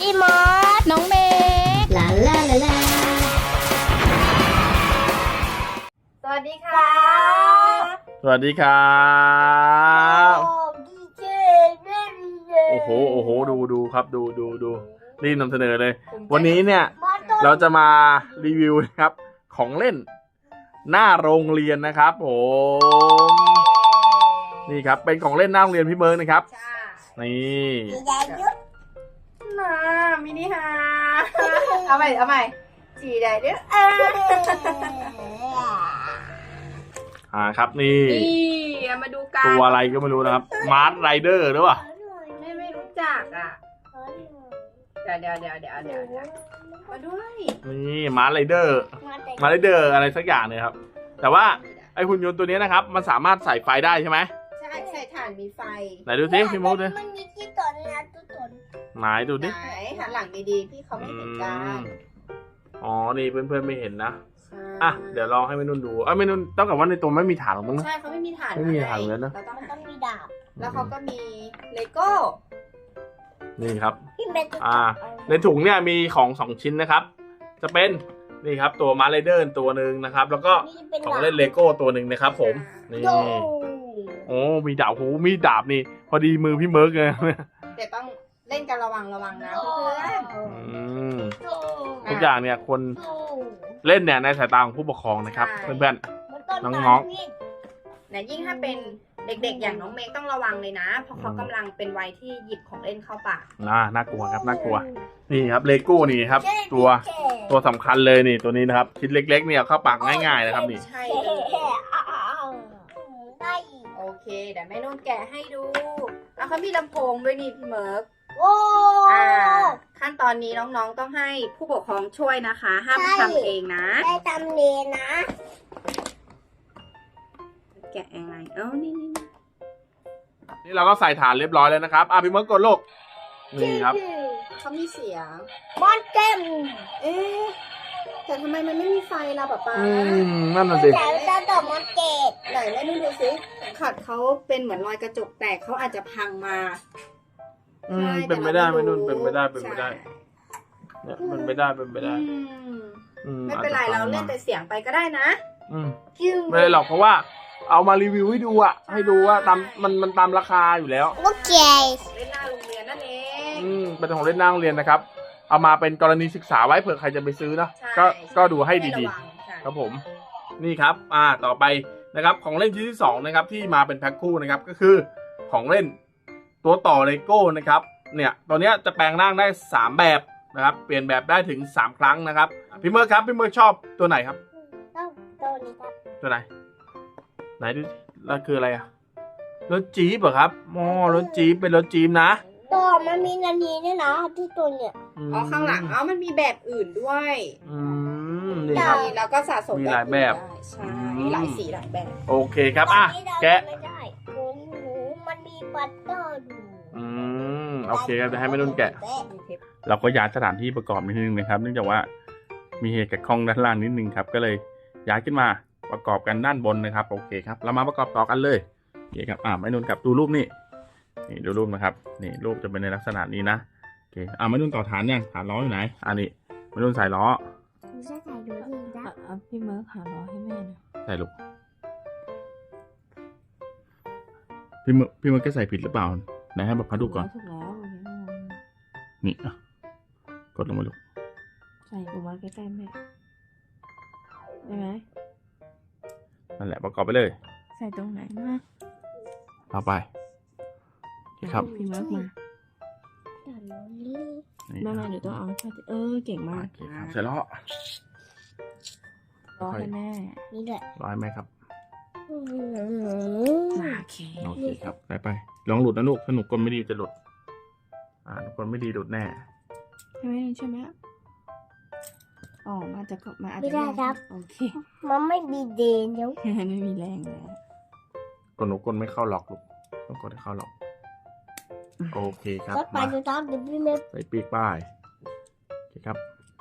พี่มอสน้องเมย์ลาลาลาลาสวัสดีค่ะสวัสดีครับดีเจเล่นเโอ้โหโอ้โหดูดูครับดูดูดูรีบนำเสนอเลย วันนี้เนี่ย เราจะมารีวิวนะครับ ของเล่น หน้าโรงเรียนนะครับผมนี่ครับเป็นของเล่นหน้าโรงเรียนพี่เบิร์กนะครับใช่นี่ดีใจยุดมามิ นิฮาเอาใหม่เอาใหม่จีได้เด้ออ่าอ่าครับนี่นี่เอามาดูกันตัวอะไรก็ไม่รู้นะครับมาร์ r ไรเดอร์หรือเปล่าไม่ไม่รู้จักอะเดี๋ยวเดี๋ยวเดี๋ยวเดี๋ยวเดี๋ยวเดี๋ยวมาด้วยนี่มาร์ r ไรเดอร์มาร์ r ไรเดอร์อะไรสักอย่างเนี่ยครับ แต่ว่าไอหุ่นยนต์ตัวนี้นะครับ มันสามารถใส่ไฟได้ใช่ไหมใช่ใส่ถ่านมีไฟไหนดูสิพี่มุกดิมันมีที่ตอนนะทุกคน ไหนดูดิไหนหันหลังดีๆพี่เขาไม่เห็นกันอ๋อ นี่เพื่อนๆไม่เห็นนะใช่อะ เดี๋ยวลองให้แม่นุ่นดูเอ้ยแม่นุ่นต้องกับว่าในตัวไม่มีฐานหรอกมั้งนะใช่เขาไม่มีถ่านไม่มีถ่านเลยนะเราต้องมันหัต้อนงมีดาบ แล้วเขาก็มีเลโก้ นี่ครับพี่เมย์จะอ่า ในถุงเนี่ยมีของสองชิ้นนะครับ จะเป็นนี่ครับตัวมาร์ไรเดอร์ตัวหนึ่งนะครับ แล้วก็นี่เป็นของเล่นเลโก้ตัวหนึ่งนะครับ ผม นี่โยโอ้ มีดาบโหมีดาบนี่ พอดีมือพี่เมิร์กเลยเดี๋ยวต้อง เล่นกันระวังระวังนะเพื่อนอืมโยทุกอย่างเนี่ยคนโยเล่นเนี่ยในสายตาของผู้ปกครองนะครับ เพื่อนมันต้น้องๆนะยิ่งถ้าเป็นเด็กๆ อย่างน้องเมย์ต้องระวังเลยนะ เพราะเขากำลังเป็นวัยที่หยิบของเล่นเข้าปากๆน่าน่ากลัวครับน่ากลัว นี่ครับเลโก้นี่ครับเจ๊ตัวเจ๊ตัวสำคัญเลยนี่ตัวนี้นะครับชิ้นเล็ก ๆ เนี่ยเข้าปากง่ายๆนะครับนี่ ใช่เจ๊เลยเจ๊อ้าวได้อีกโอเคเดี๋ยวแม่นุ่นแกะให้ดู แล้วเขามีลำโพงด้วยนี่พี่เมิร์ก โอ้อ่าขั้นตอนนี้น้องๆต้องให้ผู้ปกครองช่วยนะคะ ห้ามใช่ทำเองนะ ได้ทำเลนะ แกะยังไงเอ้านี่นี่นี่นี่เราก็ใส่ฐานเรียบร้อยแล้วนะครับ อะพี่เมิร์กกดลูกนี่ครับ เขามีเสียงมอนเต็มเอ๊ะแต่ทำไมมันไม่มีไฟล่ะป๊าป๊าอืมนั่นน่ะสิแล้วจะต่อมอนเกตไหนแม่นุ่นดูสิขัดเขาเป็นเหมือนรอยกระจกแตกเขาอาจจะพังมา อืมใช่เป็นไปได้แต่ไม่รานุ่นเป็นไปได้เป็นไปได้ใช่เนี่ยเป็นไปได้เป็นไปได้ อืมอืไม่เป็นไรอจจะเราฟังเล่นมแต่เสียงไปก็ได้นะอืมจิ้ว ไม่ได้หรอกเพราะว่า เอามารีวิวให้ดูอะให้ดูว่าตามมันมันตามราคาอยู่แล้วโอเคเล่นหน้าโรงเรียนนั่นเอง อืมเป็นของเล่นนั่งเรียนนะครับ เอามาเป็นกรณีศึกษาไว้เผื่อใครจะไปซื้อนะใช่ ก็ก็ดูให้ระดีวังใช่ๆครับผมนี่ครับ อ่าต่อไปนะครับของเล่นชิ้นที่สองนะครับที่มาเป็นแพ็คคู่นะครับก็คือของเล่น ตัวต่อเลโก้นะครับเนี่ยตัวเนี้ยจะแปลงร่างได้สามแบบนะครับ เปลี่ยนแบบได้ถึงสามครั้งนะครับพี่เมอร์ครับพี่เมอร์ชอบตัวไหนครับต้องตัวนี้ครับตัวไหน ไหนดูแล้วคืออะไรอะรถจี๊ปเหรอครับอ๋อรถจี๊ปเป็นรถจี๊ปนะตัวมันมีนานีเนี่ยนะที่ตัวเนี่ยมอ๋อข้างหลังอ๋อมันมีแบบอื่นด้วยอืมนี่ครับนี่แล้วก็สะสมมีหลายแบบอื่นได้ใช่อืมหลายสีหลายแบบ โอเคครับอะตัวนี้เราแกะ โอเคครับจะให้แม่นุ่นแกะมีเทปเราก็ย้ายสถานที่ประกอบนิดนึงนะครับ เนื่องจากว่ามีเหตุขัดข้องด้านล่างนิดนึงครับ ก็เลยย้ายขึ้นมาประกอบกันด้านบนนะครับ โอเคครับ เรามาประกอบต่อกันเลยโอเคครับ อ่าไม่นุ่นกับดูรูปนี่ นี่ดูรูปนะครับ นี่รูปจะเป็นในลักษณะนี้นะโอเค อ่าไม่นุ่นต่อฐานยังฐานล้ออยู่ไหน อันนี้ไม่นุ่นใส่ล้อไม่ใช่ใส่ดูดีนะอะพี่เมิร์กหาล้อให้แม่หน่อยใส่ลูกพี่มือพี่มือแกใส่ผิดหรือเปล่าไหนให้แบบพัดดูก่อนถูกแล้ว นี่อะกดลงมาลูกใส่ปูมาใกล้ๆแม่ได้ไหมนั่นแหละประกอบไปเลย ใส่ตรงไหนนะเอาไปโอเคครับพี่เมิร์กมาแต่น้องลี่นี่ไม่ไม่หนูต้องเอาแค่เออเก่งมากโอเคครับใส่ล้อล้อให้แม่นี่ด้วยร้อยไหมครับมาโอเคโอเคครับไปไปลองหลุดนะลูกถ้าหนูกลไม่ดีจะหลุด อ่าหนูกลไม่ดีหลุดแน่ใช่ไหมใช่ไหมอ๋อมาจะก็มาอาจไม่จะได้ครับ โอเคมันไม่มีเดนเดี๋ยวไม่มีแรงแล้วกลหนูกลไม่เข้าล็อกลูกต้องกดให้เข้าล็อกโอเคครับก็ไปมาดูตามเดี๋ยวพี่เมย์ใส่ปีกป้ายโอเคครับ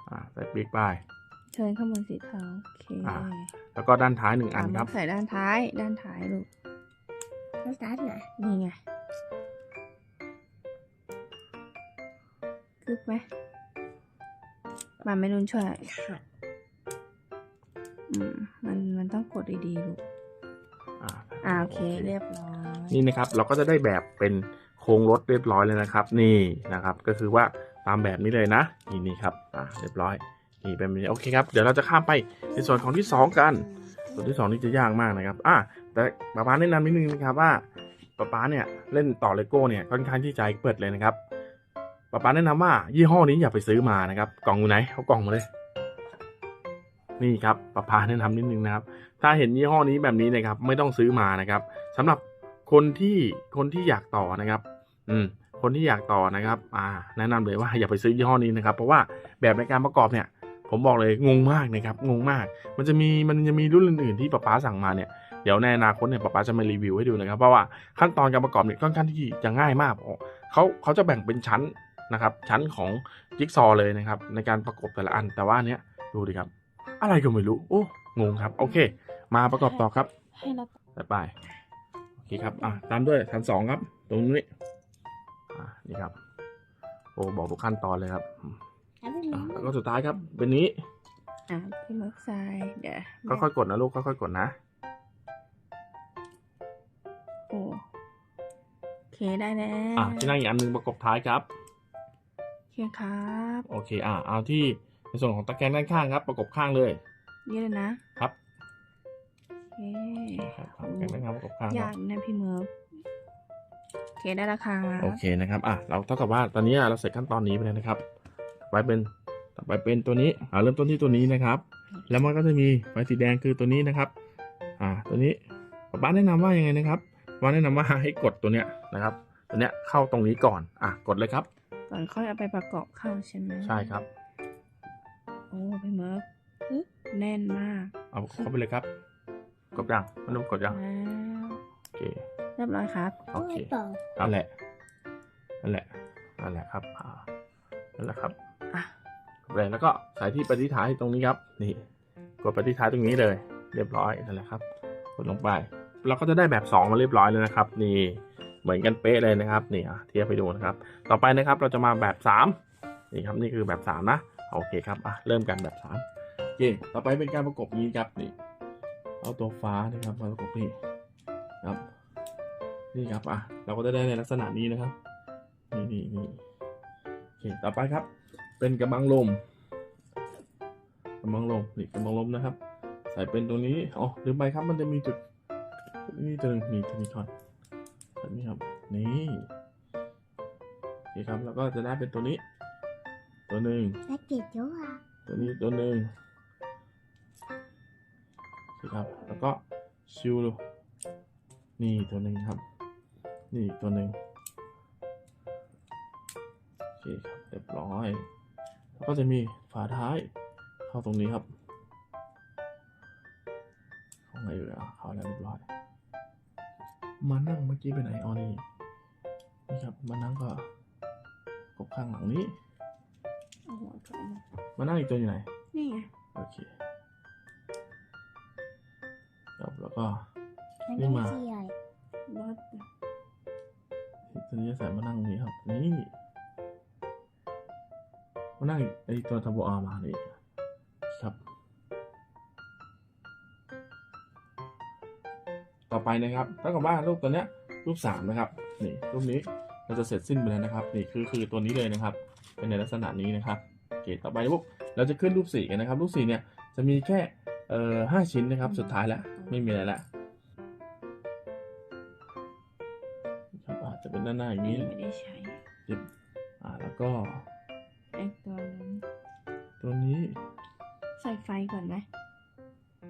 อ่าใส่ปีกป้ายเชิญข้างบนสีเทาโอเคอ่าแล้วก็ด้านท้ายหนึ่งอันครับอะใส่ด้านท้าย ด้านท้ายลูกต้องสตาร์ทไหนนี่ไง กึบไหมมาไม่นุ่นช่วยค่ะอืมมันมันต้องกดดีๆลูกอ่าอ่าโอเค เรียบร้อย นี่นะครับ เราก็จะได้แบบเป็นโครงรถเรียบร้อยเลยนะครับ นี่นะครับ ก็คือว่าตามแบบนี้เลยนะ นี่นี่ครับ อ่าเรียบร้อย นี่เป็นแบบนี้โอเคครับ เดี๋ยวเราจะข้ามไปในส่วนของที่สองกัน ส่วนที่สองนี่จะยากมากนะครับ อะแต่ป๊าป๊าแนะนำนิดนึงนะครับว่าป๊าป๊าเนี่ยเล่นต่อเลโก้เนี่ยค่อนข้างที่ใจเปิดเลยนะครับ ป๊าป๊าแนะนำว่ายี่ห้อนี้อย่าไปซื้อมานะครับ กล่องอยู่ไหนเอากล่องมาเลย นี่ครับป๊าป๊าแนะนำนิดนึงนะครับ ถ้าเห็นยี่ห้อนี้แบบนี้นะครับ ไม่ต้องซื้อมานะครับสำหรับคนที่คนที่อยากต่อนะครับ อืม คนที่อยากต่อนะครับ อ่า แนะนำเลยว่าอย่าไปซื้อยี่ห้อนี้นะครับ เพราะว่าแบบในการประกอบเนี่ย ผมบอกเลยงงมากนะครับ งงมาก มันจะมีมันจะมีรุ่นอื่นๆที่ป๊าป๊าสั่งมาเนี่ยเดี๋ยวในอนาคตเนี่ยป๊าป๊าจะมารีวิวให้ดูนะครับเพราะว่าขั้นตอนการประกอบเนี่ยค่อนข้างที่จะง่ายมากเขาเขาจะแบ่งเป็นชั้น นะครับ ชั้นของจิ๊กซอว์เลยนะครับ ในการประกอบแต่ละอันแต่ว่าอันเนี้ยดูดิครับ อะไรก็ไม่รู้ โอ้งงครับ โอเค มาประกอบต่อครับให้เราไปไปโอเคครับอะตามด้วยชั้นสองครับ ตรงนี้อ่านี่ครับ โอ้บอกทุกขั้นตอนเลยครับอืมแล้วเป็นอะไงแล้วก็สุดท้ายครับ เป็นนี้อ่าพี่เมิร์กทรายเดี๋ยวค่อยๆกดนะลูกค่อยๆกดนะโอ้โอเคได้แล้วอะที่นั่งอีกอันหนึงประกบท้ายครับโอ เคครับ โอเค อะเอาที่ในส่วนของตะแกรงด้านข้างครับ ประกบข้างเลยนี่เลยนะครับโอเคครับตะแกรงด้านข้างประกบข้างคยารับกนะพี่เมิร์กโอเคได้แล้วค่ะโอเคนะครับ อะเราเท่ากับว่าตอนนี้เราเสร็จขั้นตอนนี้ไปแล้วนะครับต่อไปเป็นต่อไปเป็นตัวนี้อ่าเริ่มต้นที่ตัวนี้นะครับ แล้วมันก็จะมีไฟสีแดงคือตัวนี้นะครับ อ่า ตัวนี้ป๊าป๊าแนะนำว่ายังไงนะครับป๊าแนะนำว่าให้กดตัวเนี้ยนะครับ ตัวเนี้ยเข้าตรงนี้ก่อน อะ กดเลยครับ ก่อนค่อยเอาไปประกอบเข้าใช่ไหมใช่ครับ โอ้พี่เมิร์กแน่นมาก เอาเข้าไปเลยครับ กดยังไม่รู้กดยังแล้วโอเค เรียบร้อยครับ โอเคต่อนั่นแหละนั่นแหละนั่นแหละครับอ่านั่นแหละครับอะเลยแล้วก็ใส่ที่ปฏิท้ายตรงนี้ครับ นี่ กดปฏิท้ายตรงนี้เลย เรียบร้อยนั่นแหละครับ กดลงไป เราก็จะได้แบบ 2 มาเรียบร้อยเลยนะครับ นี่ เหมือนกันเป๊ะเลยนะครับนี่อะเทียบไปดูนะครับ ต่อไปนะครับเราจะมาแบบ 3 นี่ครับนี่คือแบบ 3 นะโอเคครับอะเริ่มกันแบบ3โอเคต่อไปเป็นการประกบนี้ครับนี่เอาตัวฟ้านะครับมาประกบนี่ครับนี่ครับอะเราก็จะได้ในลักษณะนี้นะครับนี่นี่นี่โอเคต่อไปครับ เป็นกระบังลมกระบังลมนี่กระบังลมนะครับ ใส่เป็นตรงนี้อ๋อลืมไปครับมันจะมีจุดนี่ตัวนึงนี่ตัวนี้ก่อน แบบนี้ครับ นี่โอเคครับ แล้วก็จะได้เป็นตัวนี้ ตัวหนึ่งแล้วเกลียดเยอะอะตัวนี้ตัวหนึ่งโอเคครับ แล้วก็ชิวดูนี่ตัวหนึ่งครับ นี่อีกตัวหนึ่งโอเคครับเรียบร้อย แล้วก็จะมีฝาท้ายเข้าตรงนี้ครับเข้าไงอยู่แล้วเข้าแล้วเรียบร้อย มานั่งเมื่อกี้ไปไหนอ๋อนี่นี่ครับมานั่งก็กบข้างหลังนี้โอ้โหถอยมามานั่งอีกตัวอยู่ไหน นี่ไง โอเคครับแล้วก็มันนี่ไม่มาเสียรถตัวนี้จะใส่มานั่งนี้ครับ นี่มานั่งไอตัวทับอามานี่ครั ไปนะครับเท่ากับว่ารูปตัวเนี้ยรูปสามนะครับนี่รูปนี้เราจะเสร็จสิ้นไปแล้วนะครับนี่คือคือตัวนี้เลยนะครับ เป็นในลักษณะนี้นะครับโอเคต่อไปปุ๊บเราจะขึ้นรูปสี่กันนะครับ รูปสี่เนี่ยจะมีแค่เอ่อห้าชิ้นนะครับ สุดท้ายแล้วไม่มีอะไรแล้วครับอาจจะเป็นด้านหน้าอย่างนี้ไม่ได้ใช้จิบอ่าแล้วก็ไอตัวนั้นตัวนี้ใส่ไฟก่อนไหม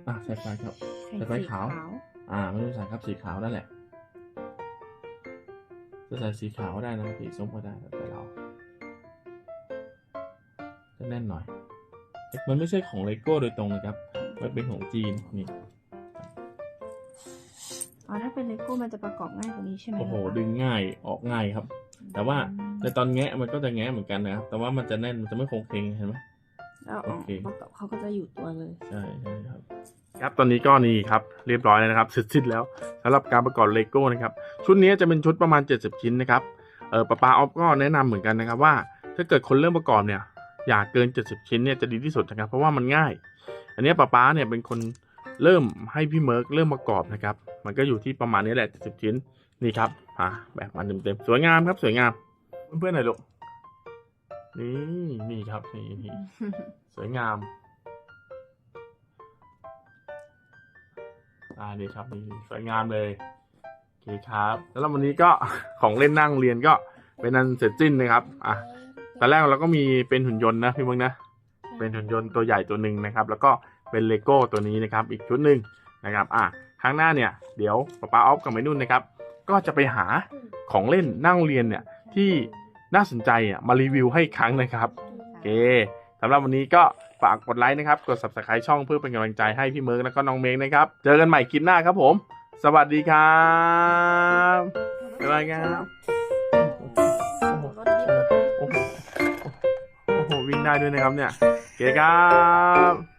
อะใส่ไฟครับใส่ใส่ไฟสีขาว อ่าไม่ต้องใส่ครับสีขาวนั่นแหละจะใส่สีขาวก็ได้นะสีส้มก็ได้แล้วแต่เราจะแน่นหน่อย มันไม่ใช่ของเลโก้โดยตรงนะครับ มันเป็นของจีนนี่อ๋อถ้าเป็นเลโก้มันจะประกอบง่ายกว่านี้ใช่ไหมโอ้โหคะดึงง่ายออกง่ายครับ แต่ว่าอืมในตอนแงะมันก็จะแงะเหมือนกันนะครับแต่ว่ามันจะแน่นมันจะไม่คงเพลงเห็นไหมแล้วโออ๋อเคประกอบเขาก็จะอยู่ตัวเลย ใช่ใช่ครับ ครับตอนนี้ก็นี่ครับเรียบร้อยแล้วนะครับเสร็จสิ้นแล้วสำหรับการประกอบเลโก้นะครับชุดนี้จะเป็นชุดประมาณ 70 ชิ้นนะครับเออป้าปาออฟก็แนะนำเหมือนกันนะครับว่า ถ้าเกิดคนเริ่มประกอบเนี่ยอย่าเกิน 70 ชิ้นเนี่ยจะดีที่สุดนะครับ เพราะว่ามันง่าย อันเนี้ยป๊าป๊าเนี่ยเป็นคนเริ่มให้พี่เมิร์กเริ่มประกอบนะครับ มันก็อยู่ที่ประมาณนี้แหละ 70 ชิ้นนี่ครับอะแบบมาเต็มๆสวยงามครับสวยงามเพื่อนๆหน่อยลูกนี่นี่ครับนี่นี่สวยงาม อ่านี่ครับนี่สวยงามเลยโอเคครับ แล้ววันนี้ก็ของเล่นนั่งเรียนก็เป็นอันเสร็จสิ้นนะครับอะตอนแรกเราก็มีเป็นหุ่นยนต์นะพี่เมึงนะเป็นหุ่นยนต์ตัวใหญ่ตัวหนึ่งนะครับ แล้วก็เป็นเลโก้ตัวนี้นะครับ อีกชุดหนึ่งนะครับ อะครั้งหน้าเนี่ย เดี๋ยวป๊าป๊าออฟกับแม่นุ่นนะครับ ก็จะไปหาของเล่นนั่งเรียนเนี่ยที่น่าสนใจอะมารีวิวให้ครั้งนะครับโอเคสำหรับวันนี้ก็ ฝากกดไลค์นะครับ กด subscribe ช่องเพื่อเป็นกำลังใจให้พี่เมิร์กแล้วก็น้องเมงนะครับ เจอกันใหม่คลิปหน้าครับผม สวัสดีครับบ๊ายบายครับโอ้โหวิ่งได้ด้วยนะครับเนี่ย เก๋ครับ